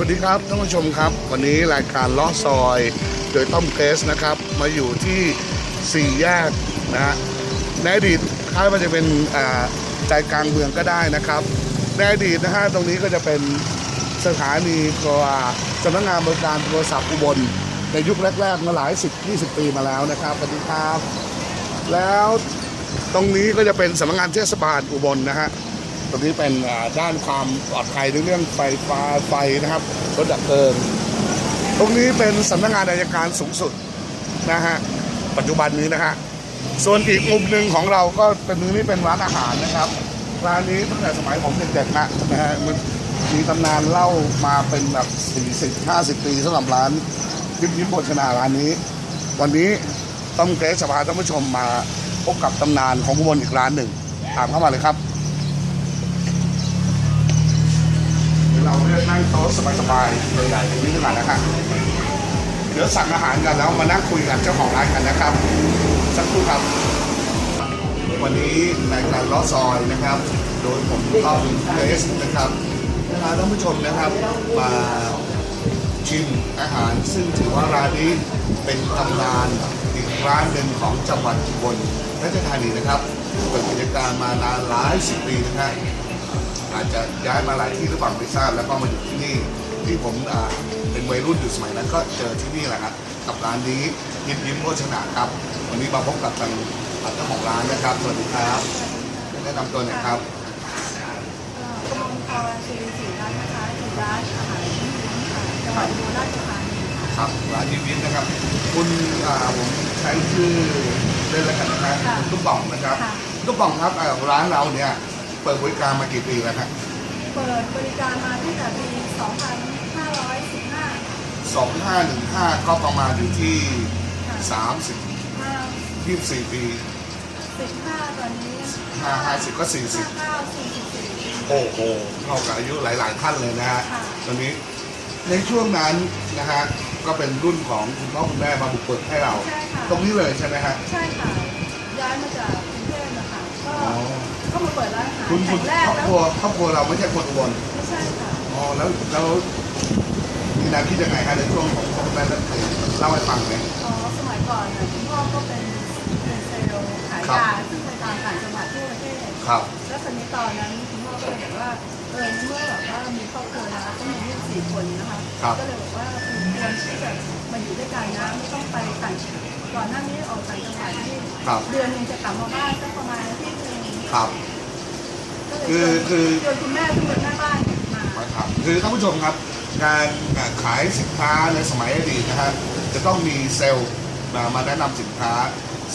วัสดีครับท่านผู้ชมครับ วันนี้รายการล้อซอย โดยต้อมเกสนะครับ มาอยู่ที่สี่แยกนะฮะในอดีตคาดว่าจะเป็นใจกลางเมืองก็ได้นะครับในอดีตนะฮะตรงนี้ก็จะเป็นสถานีโทรสำนักงานบริการโทรศัพท์อุบลในยุคแรกๆมาหลายสิบยี่สิบปีมาแล้วนะครับสวัสดีครับ แล้วตรงนี้ก็จะเป็นสำนักงานเทศบาลอุบลนะฮะ ตรงนี้เป็นด้านความปลอดภัยในเรื่องไฟฟ้าไฟนะครับรถดับเพลิงตรงนี้เป็นสำนักงานอายการสูงสุดนะฮะปัจจุบันนี้นะฮะส่วนอีกมุมหนึ่งของเราก็เป็นนี้เป็นร้านอาหารนะครับร้านนี้ตั้งแต่สมัยผมเด็กๆนะนะฮะมันมีตำนานเล่ามาเป็นแบบ40 50 ปีสำหรับร้านยิ้มยิ้มโภชนาร้านนี้ วันนี้ต้องเกรสจะพาท่านผู้ชมมาพบกับตำนานของอุบลอีกร้านหนึ่งตามเข้ามาเลยครับ เราเลื อกนั่งโต๊ะสบายๆใหญ่ๆอย่างนี้ดีกว่านะครับเดี๋ยวสั่งอาหารกันแล้วมานั่งคุยกับเจ้าของร้านกันนะครับสักครู่ครับ วันนี้รายการล้อซอยนะครับ โดยผมต้อมเอสนะครับพาท่านผู้ชมนะครับมาชิมอาหาร ซึ่งถือว่าร้านนี้เป็นตำนานอีกร้านหนึ่งของจังหวัดอุบลราชธานีนะครับเปิดกิจการมานานหลายสิบปีนะครับ อาจจะย้ายมาหลายที่หรือเปล่าไม่ทราบแล้วก็มาอยู่ที่นี่ที่ผมอ่าเป็นวัยรุ่นอยู่สมัยนั้นก็เจอที่นี่แหละครับกับร้านนี้ยิ้มยิ้มโภชนาครับ วันนี้มาพบกับทางเจ้าของร้านนะครับสวัสดีครับแนะนำตัวหน่อยครับกมลพรศิริศรีรัตน์นะคะอยู่ร้านอาหารที่จังหวัดอุบลราชธานีค่ะครับร้านยิ้มยิ้มนะครับ คุณอ่าผมใช้ชื่อเล่นแล้วกันนะครับคุณตุ๊กป่องนะครับตุ๊กป่องครับอ่าร้านเราเนี่ยเปิดบริการมากี่ปีแล้วครับเปิดบริการมาตั้งแต่ปี 2515 2515ก็ประมาณอยู่ที่ 30 5 24 ปี 15 ตอนนี้5 50 ก็ 40 59 44 โอ้โหเท่ากับอายุหลาย ๆ ท่านเลยนะฮะค่ะ ตอนนี้ในช่วงนั้นนะฮะก็เป็นรุ่นของคุณพ่อคุณแม่มาบุกเบิกให้เรา ใช่ค่ะ ตรงนี้เลยใช่ไหมฮะ ใช่ค่ะ ย้ายมาจากกรุงเทพนะคะก็อ๋อ ก็มาเปิดร้านอาหารคุณคุแห่ณงแรกครอบแล้ควรัว ครอบครัวเราไม่ใช่คนอุบลไม่ใช่ค่ะ อ๋อแล้วแล้วมีแนวคิดยังไงฮะในช่วงของพ่อคุณแม่ตั้งแต่เล่าให้ฟังไหม อ๋อ สมัยก่อนน่ะคุณพ่อก็เป็นเป็นเซลล์ขายครับ ยาซึ่งไปตามต่างจังหวัดทั่วประเทศ ครับ แล้วตอนนี้ตอนนั้นคุณพ่อก็เลยบอกว่าเออเมื่อแบบว่ามีครอบครัวแล้วก็มีลูกสี่คนนะคะครับ ก็เลยบอกว่าควรที่จะมาอยู่ด้วยกันนะไม่ต้องไปต่างก่อนหน้านี้ออกต่างจังหวัดที่ ครับ เดือนหนึงจะกลับมาบ้านสักประมาณอาทิตย์หนึง ครับก็เลยคือคือชวนคุณแม่ซึ่งเป็นแม่บ้านมามาครับคือท่านผู้ชมครับ การขายสินค้าในสมัยอดีตนะฮะจะต้องมีเซลล์มามาแนะนำสินค้า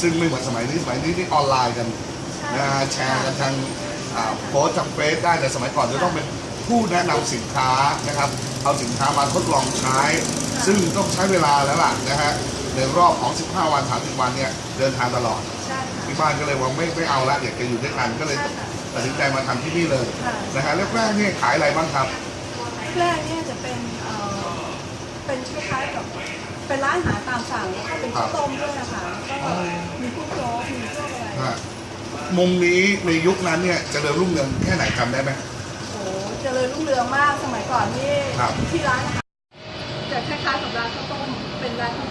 ซึ่งไม่เหมือนสมัยนี้สมัยนี้ที่ออนไลน์กันนะฮะแชร์กันทางอ่าโพสต์ทางเฟซได้แต่สมัยก่อนจะต้องเป็นผู้แนะนำสินค้านะครับ เอาสินค้ามาทดลองใช้ ซึ่งต้องใช้เวลาแล้วล่ะนะฮะในรอบของ 15 วัน 30 วันเนี่ยเดินทางตลอดใช่ค่ะ ที่บ้านก็เลยว่าไม่ไม่เอาละอยากจะอยู่ด้วยกันก็เลยใช่ค่ะตัดสินใจมาทำที่นี่เลยค่ะ นะฮะแรกๆเนี่ยขายอะไรบ้างครับ แรกเนี่ยจะเป็นเอ่อเป็นคล้ายๆกับเป็นร้านอาหารตามสั่งแล้วก็เป็นข้าวต้มด้วยนะคะแล้วก็มีพวกโจ๊กมีพวกอะไร ฮะมุมนี้ในยุคนั้นเนี่ยเจะเริญรุ่งเรืองแค่ไหนจำได้ไหม โอ้โหเจริญรุ่งเรืองมากสมัยก่อนนี่ครับ ที่ร้านอาหารจะคล้ายๆกับร้านข้าวต้มเป็นร้านข้าวต้มแล้วก็ปิด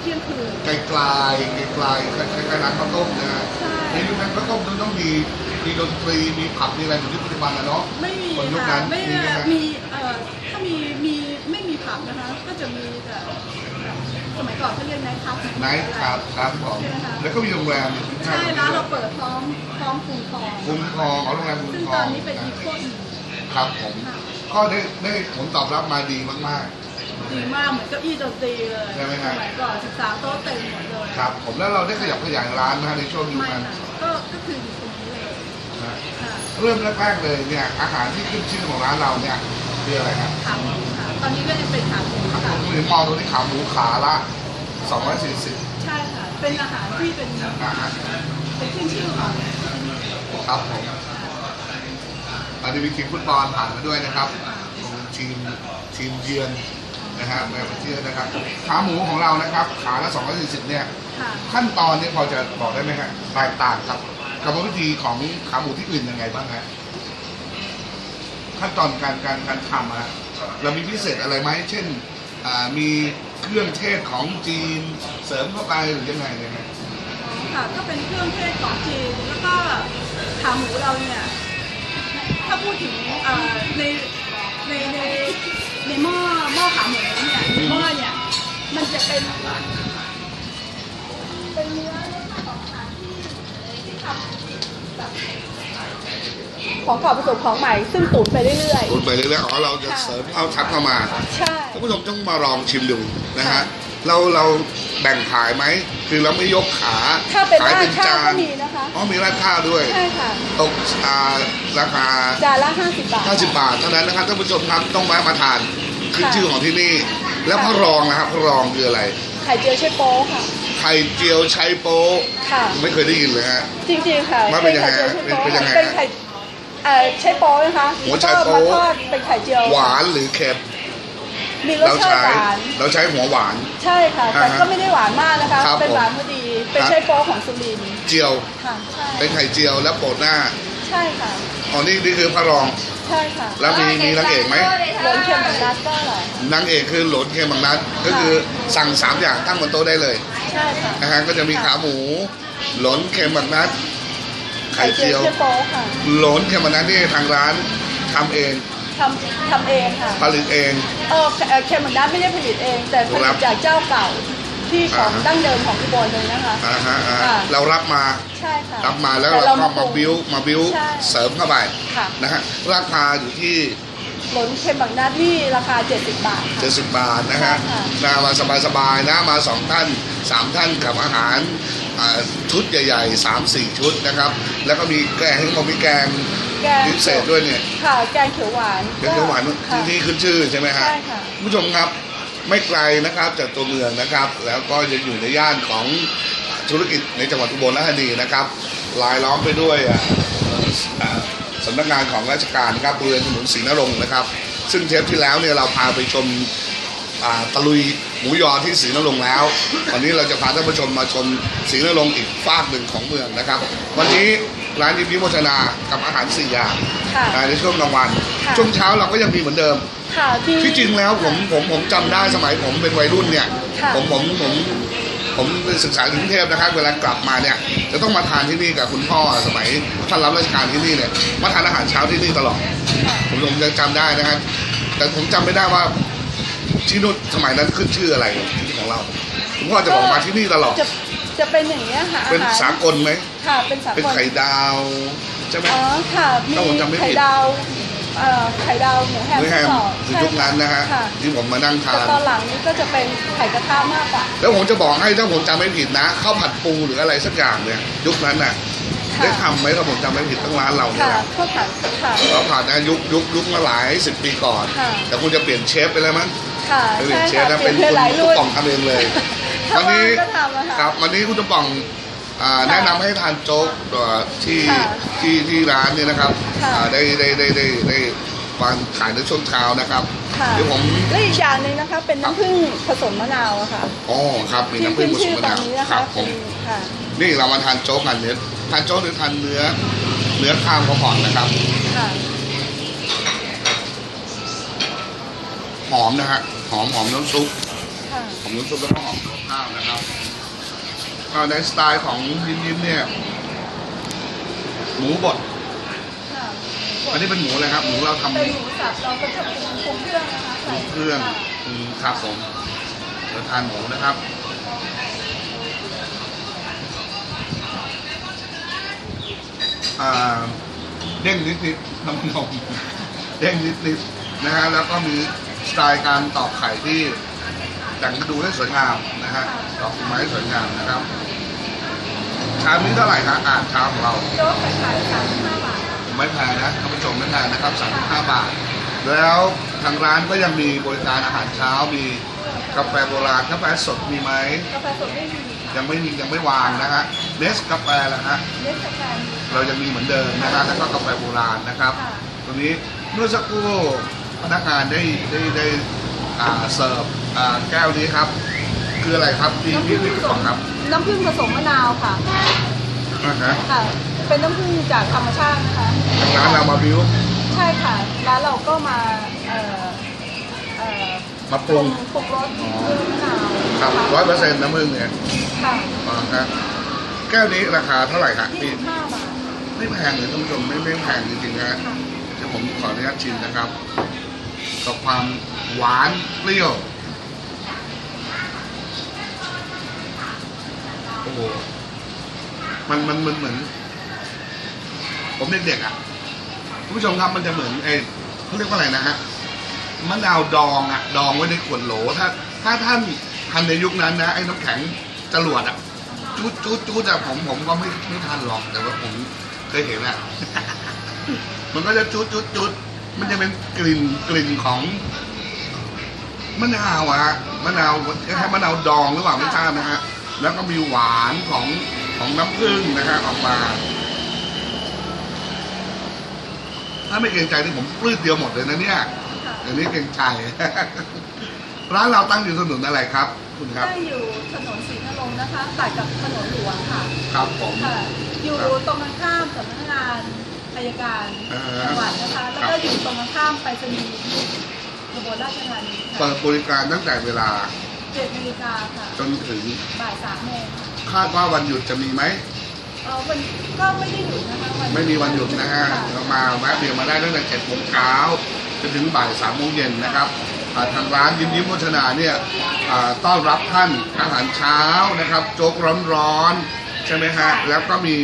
เที่ยงคืน ไกลๆไกลๆไกลๆคล้ายๆร้านข้าวต้มนะฮะใช่ ในยุคนั้นข้าวต้มต้องมีมีดนตรีมีผับมีอะไรเหมือนที่ปัจจุบันนะเนาะ ไม่มีคนยุคค่ะนั้นไม่มีไหมฮะ มีเอ่อถ้ามีมีไม่มีผับนะคะ ก็จะมีแต่สมัยก่อนเขาเรียกไนท์คลับไนท์ครับครับผมใช่ไหมคะแล้วก็มีโรงแรมใช่ร้านเราเปิดพร้อมพร้อมกรุงทองคุ้มทองเอาโรงแรมคุ้มซึ่งทตอองนนี้เป็นอีโคอี ครับผมก็ได้ได้ผลตอบรับมาดีมาก ดีมากเหมือนเก้าอี้ดนตรีเลยใช่ไหมสฮะมัยก่อนศึกษาโต๊ะเต็มหมดเลยๆครับ ผมแล้วเราได้ขยับขยายร้านนะฮะในช่วงยุคไม่นั้นค่ะก็ก็คืออยู่ตรงนี้เลยนะค่ะเริ่มแรกๆเลยเนี่ยอาหารที่ขึ้นชื่อของร้านเราเนี่ยคืออะไรครับขาหมูค่ะตอนนี้ก็ยังเป็นขาหมูครับผค่ะมหรือมองตรงนี้ขาหมูขาละ240ใช่ค่ะ เป็นอาหารที่เป็นนะฮะเป็นขึ้นชื่อของครับผมตอนนี้มีทีมฟุตบอลผ่านมาด้วยนะครับทีมทีมเยือน นะฮะแม่ประเทศนะครับ ขาหมูของเรานะครับ ขาละ240เนี่ย ค่ะ ขั้นตอนนี้พอจะบอกได้ไหมฮะแตกต่างครับกรรมวิธีของขาหมูที่อื่นยังไงบ้างฮะขั้นตอนการการการทำอะฮะเรามีพิเศษอะไรไหมเช่นอ่ามีเครื่องเทศของจีนเสริมเข้าไปหรือยังไงเนี่ยฮะค่ะก็เป็นเครื่องเทศของจีนแล้วก็ขาหมูเราเนี่ย ถ้าพูดถึงเอ่อในในใน ในหม้อหม้อขาหมูเนี่ยในหม้อเนี่ย มันจะเป็นเป็นเนื้อของขาที่ทำแบบของเก่าผสมของใหม่ ซึ่งตุ๋นไปเรื่อยๆ ตุ๋นไปเรื่อยๆ อ๋อ เราจะเสริมเอาทับเข้ามา ใช่ท่านผู้ชมต้องมาลองชิมดูนะฮะ เราเราแบ่งขายไหม คือเราไม่ยกขาถ้าเป็นขายราดเป็นข้าวจาก็นมีนะคะ อ๋อมีราดข้าวด้วยใช่ค่ะตกอ่าราคา จานละ50 บาท50บาทเท่านั้นนะครับท่านผู้ชมครับต้องมามาทานขึ้นค่ะ ชื่อของที่นี่ แล้วพระรองนะครับพระรองคืออะไรไข่เจียวใช้โป๊ค่ะ ไข่เจียวใช้โป๊ะค่ะ ไม่เคยได้ยินเลยฮะ จริงๆค่ะมันเป็นยังไงไข่เจียวเป็นยังไงเป็นไข่เอ่อใช้โป๊นะคะหัวไชโป๊แล้วก็มาทอดเป็นไข่เจียวหวานหรือเค็ม มีรสเราชาติใช้หวาน เราใช้หัวหวาน ใช่ค่ะ แต่อ่าฮะก็ไม่ได้หวานมากนะคะ ครับเป็นผมหวานพอดี เป็นครับใช้โป๊ของสุรินทร์เจียวค่ะ ใช่ เป็นไข่เจียวแล้วโปะหน้าใช่ค่ะ อ๋อนี่นี่คือพระรองใช่ค่ะแล้วมีมีนางเอกไหมหลนเค็มเหมือนนัดก็อร่อยค่ะนางเอกคือหลนเค็มบางนัดก็คือสั่งสามอย่างตั้งบนโต๊ะได้เลยใช่ค่ะ นะฮะก็จะมีขาหมู หลนเค็มบางนัดไข่เจียวใช้โป๊ค่ะ หลนเค็มบางนัดนี่ทางร้านทำเอง ทำทำเองค่ะผลิตเองเออเอ่อเค็มเหมือนนัดไม่ได้ผลิตเอง แต่ผลิครัตบจากเจ้าเก่าที่ของอ่าฮะดั้งเดิมของอุบลเลยนะคะ อ่าฮะอ่าค่ะเรารับมาใช่ค่ะรับมาแล้วต่เราก็ปมารุงบิ้วมาบิ้วใช่เสริมเข้าไปค่ะ นะฮะราคาอยู่ที่ หลนเค็มบักนัดที่ราคา 70 บาทค่ะ 70 บาทนะฮะใช่ค่ะนามาสบายๆนะมาสองท่านสามท่านกับอาหารอ่าชุดใหญ่ๆสามสี่ชุดนะครับ แล้วก็มีแกงให้ผมมีแกง แกงพิเศษด้วยเนี่ยค่ะแกงเขียวหวานแกงเขียวหวานค่ะที่นี่ขึ้นชื่อใช่ไหมฮะใช่ค่ะคุณผู้ชมครับไม่ไกลนะครับจากตัวเมืองนะครับ แล้วก็จะอยู่ในย่านของธุรกิจในจังหวัดอุบลราชธานีนะครับลายล้อมไปด้วยอะอ่าสำนักงานของราชการนะครับบริเวณถนนศรีนรงค์นะครับ ซึ่งเทปที่แล้วเนี่ยเราพาไปชมอ่าตะลุยหมูยอที่ศรีนรงค์แล้ว วันนี้เราจะพาท่านผู้ชมมาชมศรีนรงค์อีกฝากหนึ่งของเมืองนะครับ วันนี้ ร้านยิมพิโภชนากับอาหารสี่อย่างค่ะ อ่าในช่วงกลางวันค่ะ ช่วงเช้าเราก็ยังมีเหมือนเดิม ค่ะที่ ที่จริงแล้วผมผมผมจำได้สมัยผมเป็นวัยรุ่นเนี่ย ค่ะ ผมผมผมผมไปศึกษาอยู่กรุงเทพนะครับ เวลากลับมาเนี่ย จะต้องมาทานที่นี่กับคุณพ่อสมัยท่านรับราชการที่นี่เนี่ยมาทานอาหารเช้าที่นี่ตลอดค่ะผมผมยังจำได้นะครับ แต่ผมจำไม่ได้ว่าที่นู่นสมัยนั้นขึ้นชื่ออะไรของเรา คุณพ่อจะบอกมาที่นี่ตลอด จะ จะเป็นอย่างนี้ยค่ะเป็นอาหารสากลไหมค่ะเป็นสากลเป็นไข่ดาวใช่ไหมอ๋อค่ะมีถ้าผมจำไม่ผิดไข่ดาวเอ่อไข่ดาวหมูแฮมหรือแฮมกรอบคือยุคนั้นนะฮะค่ะที่ผมมานั่งทาแต่นตอนหลังนี้ก็จะเป็นไข่กระทะมากกว่าแล้วผมจะบอกให้ถ้าผมจำไม่ผิดนะข้าวผัดปูหรืออะไรสักอย่างเนี่ยยุคนั้นน่ะค่ะได้ทำไหมถ้าผมจำไม่ผิดตั้งร้านเราเนี่ยค่ะนะข้าวผัดค่ะข้าวผัดนะยุคยุคยุคมาหลายสิบปีก่อนค่ะแต่คุณจะเปลี่ยนเชฟไปแล้วมั้งค่ะไปเปลี่ยใช่นเชฟค่ะนะเปลี่เป็ยนนเพลคุณหลายรุ่นตุ๊กป่องทำเองเลยถ้า วันนี้ว่างก็ทำอะค่ะ ครับวันนี้คุณตุ๊กป่องอ่าค่ะแนะนำให้ทานโจ๊กตัวที่ค่ะที่ที่ร้านเนี่ยนะครับค่ะ อ่าได้ได้ได้ได้ได้วางขายในช่วงเช้านะครับค่ะเดี๋ยวผมและอีกอย่างหนึงนะคะ เป็นน้ำผึ้งผสมมะนาวอะค่ะอ๋อครับมีที่น้ำผึ้ขึ้งนผสชื่มอมะตอนนาวนี้นะครัคะบผมเป็นค่ะ นี่เรามาทานโจ๊กกันเนื้อทานโจ๊กหรือทานเนื้อเนื้อข้าวก็ผ่อนนะครับ ค่ะ หอมนะฮะหอมหอมน้ำซุป ค่ะหอมน้ำซุปแล้วก็หอมตัวข้าวนะครับก็ในสไตล์ของยิ้มยิ้มเนี่ยหมูบดค่ะอันนี้เป็นหมูอะไรครับ หมูเราทำเป็นหมูสับเราก็จะปรุงปรุงเครื่องนะคะใส่เครื่องค่ะอืมครับผมเราทานหมูนะครับอ่าเด้งนิดนิดๆน้ำนมเด้งนิดนิดๆนะฮะแล้วก็มีสไตล์การตอกไข่ที่ แต่งดูได้สวยงามนะฮะดอกไม้สวยงามนะครับ ชามนี้เท่าไหร่ฮะอ่านชามของเราโจ๊กไข่ไข่สามสิบห้าบาทไม่แพงนะท่านผู้ชมไม่แพงนะครับ35บาท แล้วทางร้านก็ยังมีบริการอาหารเช้ามีกาแฟโบราณกาแฟสดมีไหมกาแฟสดไม่มียังไม่มียังไม่วางนะฮะเนสกาแฟละฮะเนสกาแฟมีเรายังมีเหมือนเดิมนะฮะแล้วก็กาแฟโบราณนะครับค่ะตัวนี้เมื่อสักครู่พนักงานได้ได้ได้อ่าเสิร์ฟ อ่าแก้วนี้ครับ คืออะไรครับพี่น้ำผึ้พี่งพี่ผสบอมกครับน้ำผึ้งผสมมะนาวค่ะ อ่าฮะค่ะ เป็นน้ำผึ้งจากธรรมชาตินะคะ ร้านเรามาบิวใช่ค่ะร้านเราก็มาเอ่อมาปรุงปรุงรสอ๋อด้วยมะนาวครับร้อยเปอร์เซ็นต์น้ำผึ้งเนี่ยค่ะอ๋อครับแก้วนี้ราคาเท่าไหร่ครับยี่พี่สิบห้าบาทไม่แพงเลยท่านผู้ชมไม่ไม่แพงจริงๆนะฮะ ค่ะ เดี๋ยวผมขออนุญาตชิมนะครับ กับความหวานเปรี้ยว โอ้โหมันมันมันเหมือน ผมเด็กๆอะคุณผู้ชมครับมันจะเหมือนเออเขาเรียกว่าอะไรนะฮะมะนาวดองอะ ดองไว้ในขวดโหล ถ้า ถ้าท่านทันในยุคนั้นนะไอ้น้ำแข็งจรวดอะจูดจูดจูดอะผมผมก็ไม่ไม่ทันหรอกแต่ว่าผมเคยเห็นอะมันก็จะจุดจุดจุดมันจะเป็นกลิ่นกลิ่นของมะนาวอะฮะมะนาวคล้มะนาวดองหรือเปล่าไม่ทราบนะฮะ แล้วก็มีหวานของของน้ำผึ้งนะฮะออกมา ถ้าไม่เกรงใจนี่ผมปลื้ดเดียวหมดเลยนะเนี่ยค่ะเดี๋ยวนี้เกรงใจ ร้านเราตั้งอยู่ถนนอะไรครับ คุณครับ ได้อยู่ถนนศรีนรงค์นะคะตัดกับถนนหลวงค่ะ ครับผมค่ะอยู่ตรงกันข้ามสำนักงานอายการอ่าฮะจังหวัดนะคะแล้วครัก็บอยู่ตรงกันข้ามไปรษณีย์อุบลราชธานีเปิค่ะดบริการตั้งแต่เวลา เจ็ดนาฬิกาค่ะจนถึงบ่ายสามโมงค่ะคาดว่าวันหยุดจะมีไหมเออวันก็ไม่ได้หยุดนะคะวันไม่มีวันหยุดนะฮะค่เรามาแวะเวียนมาได้ตั้งแต่เจ็ดโมงเช้าจนถึงบ่ายสามโมงเย็นนะครับอ่าทางร้านยิ้มยิ้มโภชนาเนี่ยอ่าต้อนรับท่านอาหารเช้านะครับ โจ๊กร้อนๆใช่ไหมฮะแล้วก็มี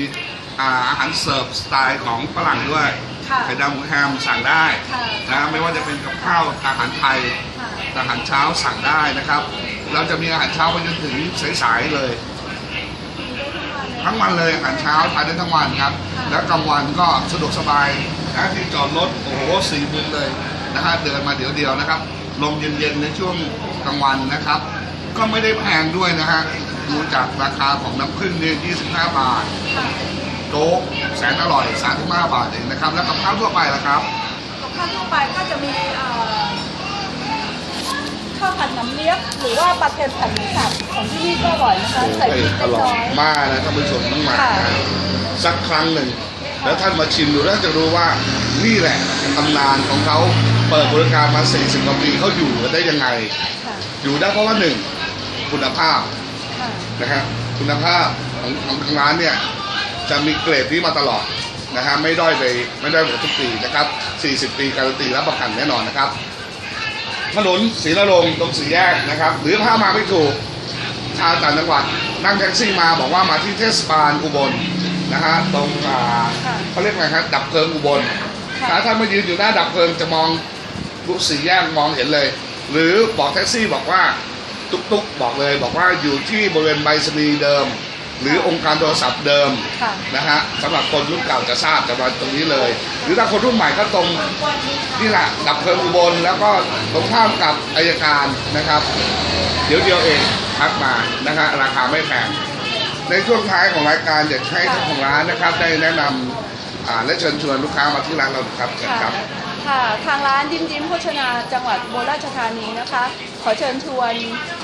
อ่าอาหารเสิร์ฟสไตล์ของฝรั่งด้วยค่ะ ไข่ดาวหมูแฮมสั่งได้ค่ะนะไม่ว่าจะเป็นกับข้าวอาหารไทยค่ะอาหารเช้าสั่งได้นะครับ เราจะมีอาหารเช้าไปจนถึงสายๆเลยมีได้ทั้งวันเลย ทั้งวันเลยอาหารเช้าทานได้ทั้งวันครับ แล้วกลางวันก็สะดวกสบายนะที่จอดรถโอ้โหสี่มุมเลยนะฮะเดินมาเดี๋ยวเดียวนะครับลมเย็นๆในช่วงกลางวันนะครับ ก็ไม่ได้แพงด้วยนะฮะดูจากราคาของน้ำผึ้งเนี่ย25 บาทค่ะโจ๊กแสนอร่อย35บาทเองนะครับ แล้วกับข้าวทั่วไปล่ะครับ กับข้าวทั่วไปก็จะมีเอ่อข้าวผัดน้ำเลี้ยบหรือว่าปลาเค็มผัดหมูสับของที่นี่ก็อร่อยนะคะ ใส่พริกอเล็กร่อน้ยอยมากนะท่านผู้ชมต้องมาค่ะ นะสักครั้งหนึ่ง แล้วท่านมาชิมดูแล้วจะรู้ว่านี่แหละตำนานของเขาเปิดบริการมา 40กว่าปีเขาอยู่กันได้ยังไง ค่ะอยู่ได้เพราะว่าหนึ่งคุณภาพ ค่ะ นะฮะคุณภาพของของทางร้านเนี่ย จะมีเกรดนี้มาตลอดนะฮะไม่ด้อยไปไม่ด้อยกว่าทุกปีนะครับ 40 ปีการันตีรับประกันแน่นอนนะครับ ถนนศรีนรงค์ตรงสี่แยกนะครับ หรือถ้ามาไม่ถูกชาวต่างจังหวัดนั่งแท็กซี่มาบอกว่ามาที่เทศบาลอุบลนะฮะตรงอ่าค่ะเขาเรียกอะไรครับดับเพลิงอุบลค่ะถ้าท่านมายืนอยู่หน้าดับเพลิงจะมองลุสี่แยกมองเห็นเลย หรือบอกแท็กซี่บอกว่า ตุ๊กตุ๊กบอกเลย บอกว่าอยู่ที่บริเวณใบสนีย์เดิม หรือองค์การโทรศัพท์เดิมค่ะนะฮะสำหรับคนรุ่นเก่าจะทราบจะมาตรงนี้เลย หรือถ้าคนรุ่นใหม่ก็ตรงนี่แหละดับเพลิงอุบลแล้วก็ตรงข้ามกับอายการนะครับ เดี๋ยวเดียวเองพักมานะฮะราคาไม่แพงในช่วงท้ายของรายการอยากให้เจ้าของร้านนะครับ ได้แนะนำอ่าและเชิญชวนลูกค้ามาที่ร้านเราครับเชิญค่ะครับค่ะทางร้านยิ้มยิ้มโภชนาจังหวัดอุบลราชธานีนะคะ ขอเชิญชวนเอ่อ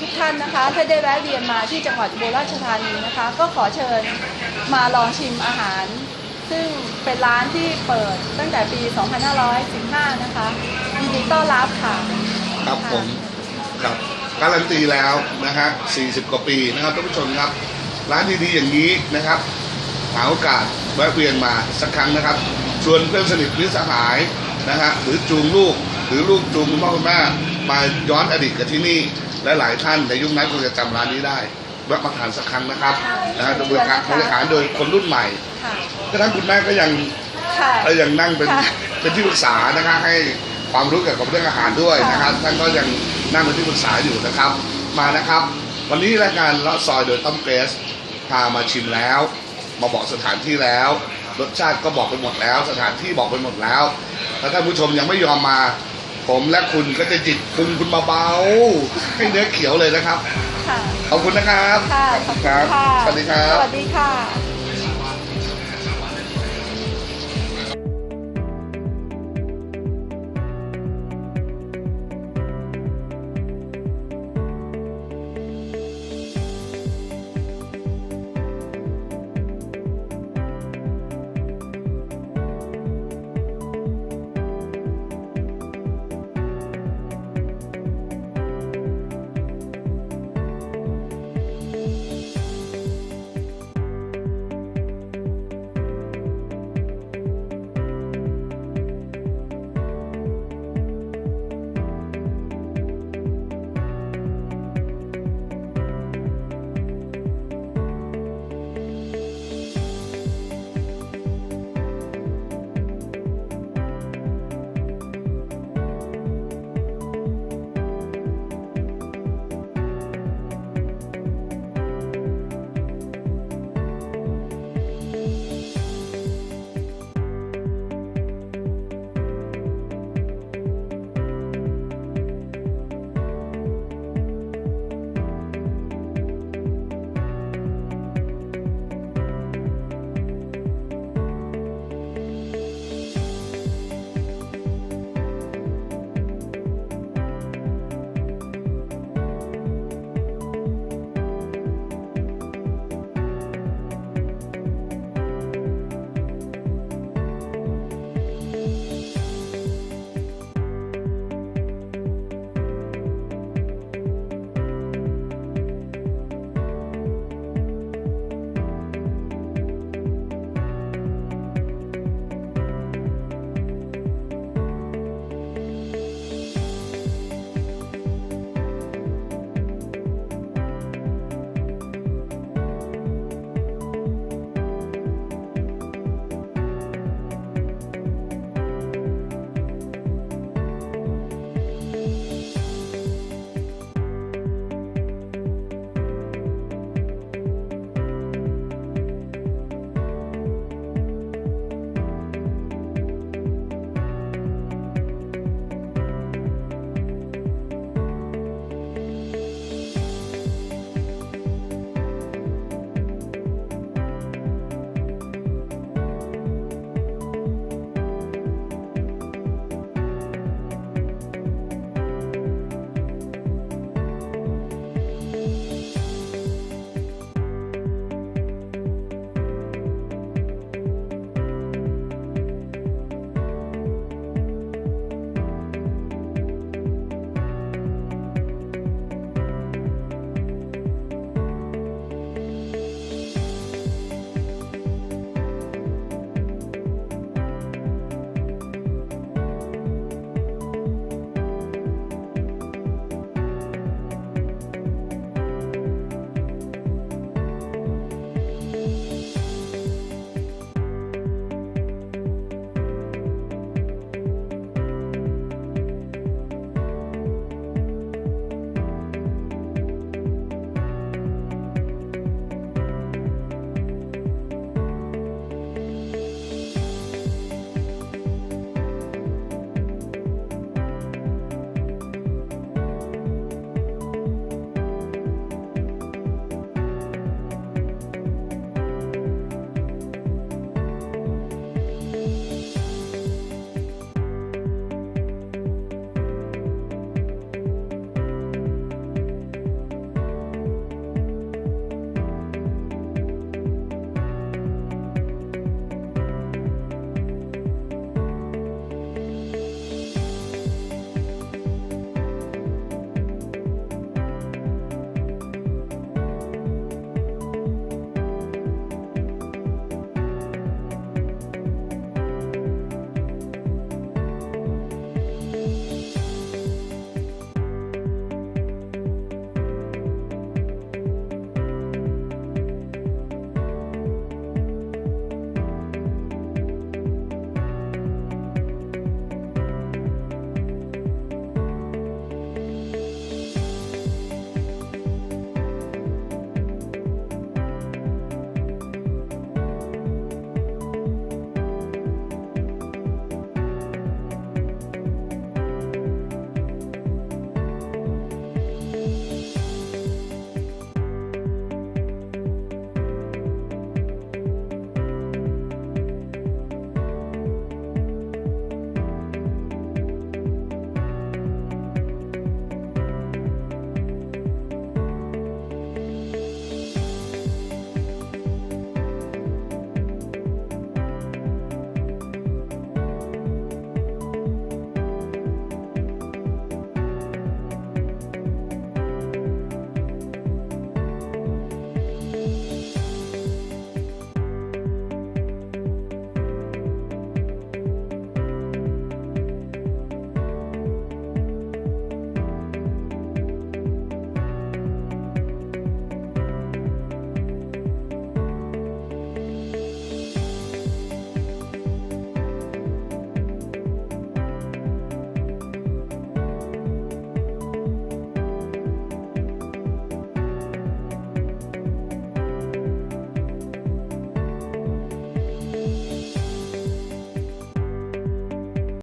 ทุกท่านนะคะ ถ้าได้แวะเวียนมาที่จังหวัดอุบลราชธานีนะคะ ก็ขอเชิญมาลองชิมอาหาร ซึ่งเป็นร้านที่เปิดตั้งแต่ปี 2515 นะคะยินดีต้อนรับค่ะ ครับผมครับการันตีแล้วนะฮะ40 กว่าปีนะครับท่านผู้ชมครับ ร้านดีๆอย่างนี้นะครับหาโอกาสแวะเวียนมาสักครั้งนะครับ ชวนเพื่อนสนิทมิตรสหายนะฮะหรือจูงลูกหรือลูกจูงคุณพ่อคุณแม่ มาย้อนอดีตกับที่นี่และหลายท่านในยุคนั้นคงจะจำร้านนี้ได้แวะมาทานสักครั้งนะครับนะฮะโดยบริการบริการโดยคนรุ่นใหม่ค่ะกระทั่งคุณแม่ก็ยังค่ะก็ยังนั่งเป็นค่ะเป็นที่ปรึกษานะครับให้ความรู้เกี่ยวกับเรื่องอาหารด้วยนะครับท่านก็ยังนั่งเป็นที่ปรึกษาอยู่นะครับ มานะครับ วันนี้รายการเลาะซอยโดยต้อมเกรสพามาชิมแล้ว มาบอกสถานที่แล้ว รสชาติก็บอกไปหมดแล้ว สถานที่บอกไปหมดแล้วถ้าท่านผู้ชมยังไม่ยอมมา ผมและคุณก็จะจิตพุงคุณเบาๆให้เนื้อเขียวเลยนะครับ ค่ะ ขอบคุณนะครับ ค่ะ ขอบคุณค่ะสวัสดีครับ สวัสดีค่ะ